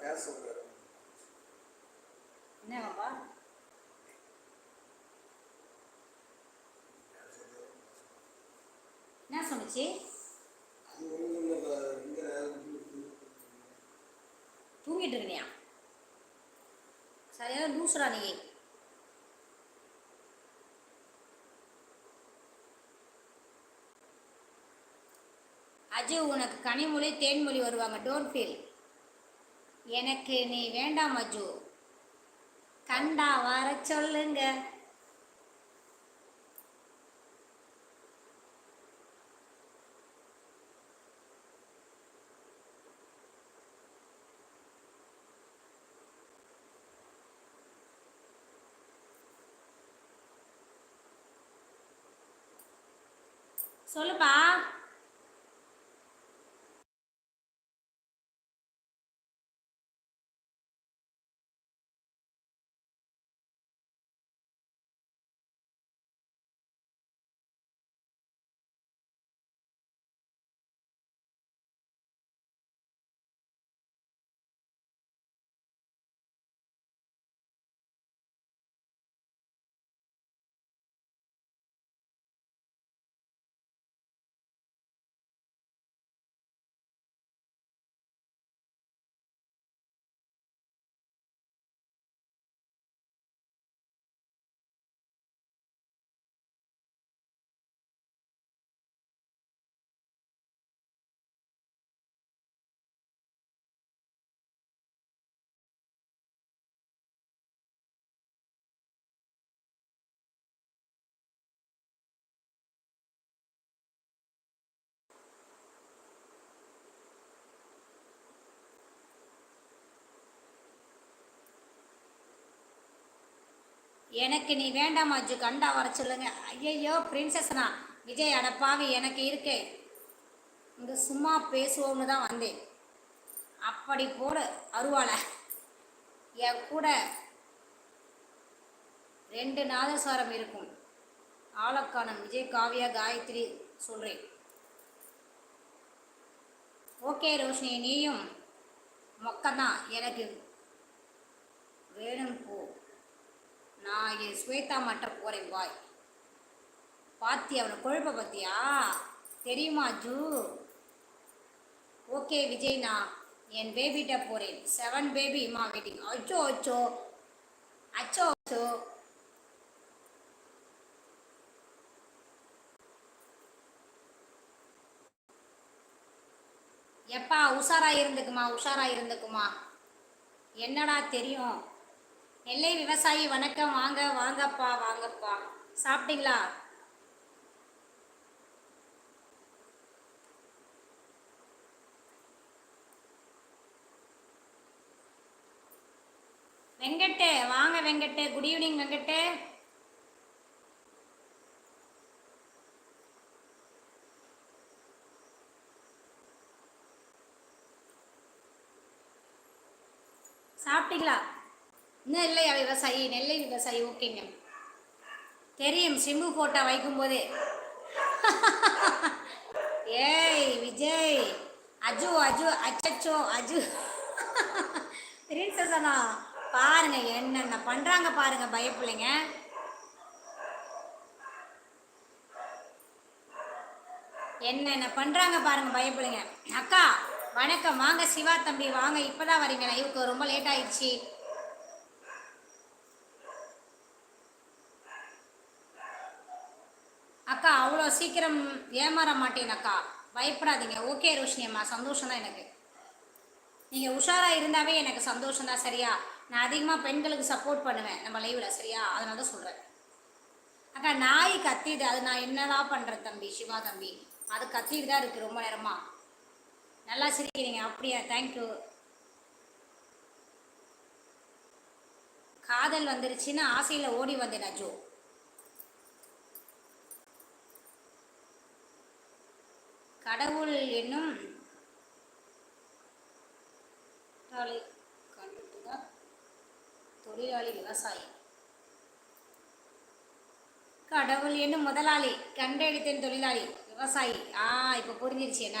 பேச சொல்றாரு என்னவாப்பா என்ன சொன்னுச்சு? தூங்கிட்டு இருக்கிறியா சரியான லூசுடா நீ. அஜு உனக்கு கனிமொழி தேன்மொழி வருவாங்க. டோன்ட் ஃபீல் எனக்கு நீ வேண்டாம் மஜு கண்டா வர சொல்லுங்க. சொல்லுப்பா. எனக்கு நீ வேண்டாம் அஜு. கண்டா வர சொல்லுங்க. ஐயையோ பிரின்சஸ்னா விஜய் அடப்பாவி எனக்கு இருக்கு. இங்கே சும்மா பேசுவோம்னு தான் வந்தேன். அப்படி போடு அருவாளை. என் கூட ரெண்டு நாதஸ்வரம் இருக்கும். ஆலக்கானம் விஜய் காவியா காயத்ரி சொல்கிறேன் ஓகே ரோஷினி. நீயும் மொக்கந்தான் எனக்கு வேணும் நான் என் ஸ்வேதா மாட்ட போகிறேன் பாய் பாத்தி அவனை கொழுப்ப பார்த்தியா தெரியுமா ஜூ ஓகே விஜய் நான் என் பேபிகிட்ட போகிறேன் செவன் பேபி இம்மா வெயிட்டிங் அச்சோ அச்சோ. அச்சோ அச்சோ. எப்பா உஷாரா இருந்துக்குமா உஷாரா இருந்துக்குமா? என்னடா தெரியும்? நெல்லை விவசாயி வணக்கம். வாங்க வாங்கப்பா வாங்கப்பா. சாப்பிட்டீங்களா? வெங்கட்டு வாங்க வெங்கட்டு. Good evening Venkat. சாப்பிட்டீங்களா? இன்னும் இல்லையா விவசாயி நெல்லை விவசாயி ஓகேங்க. தெரியும் சிம்பு போட்டா வைக்கும் போதே. ஏய் விஜய் அஜு அஜு அச்சச்சோ அஜு. பிரின்சஸ் அண்ணா பாருங்க என்னென்ன பண்றாங்க பாருங்க பயப்பிள்ளைங்க. என்னென்ன பண்றாங்க பாருங்க பயப்பிள்ளைங்க. அக்கா வணக்கம். வாங்க சிவா தம்பி வாங்க. இப்பதான் வரீங்க லைவுக்கு ரொம்ப லேட் ஆயிடுச்சு அக்கா அவ்வளோ சீக்கிரம் ஏமாற மாட்டேனக்கா. பயப்படாதீங்க. ஓகே ரோஷினி அம்மா. சந்தோஷம் தான் எனக்கு. நீங்கள் உஷாராக இருந்தாவே எனக்கு சந்தோஷம் தான் சரியா? நான் அதிகமாக பெண்களுக்கு சப்போர்ட் பண்ணுவேன். நம்ம லைவில் சரியா? அதனால தான் சொல்கிறேன் அக்கா நாய் கத்திது அது நான் என்னதான் பண்ணுறேன் தம்பி சிவா தம்பி? அது கத்திட்டு தான் இருக்குது ரொம்ப நேரமாக நல்லா சிரிக்கிறீங்க. அப்படியா? தேங்க்யூ காதல் வந்துருச்சுன்னு ஆசையில் ஓடி வந்தேன் அஜோ கடவுள் என்னும் தொழிலாளி தொழிலாளி விவசாயி. கடவுள் என்னும் முதலாளி கண்டெடுத்தேன் தொழிலாளி விவசாயி. ஆ இப்போ புரிஞ்சிருச்சு என்ன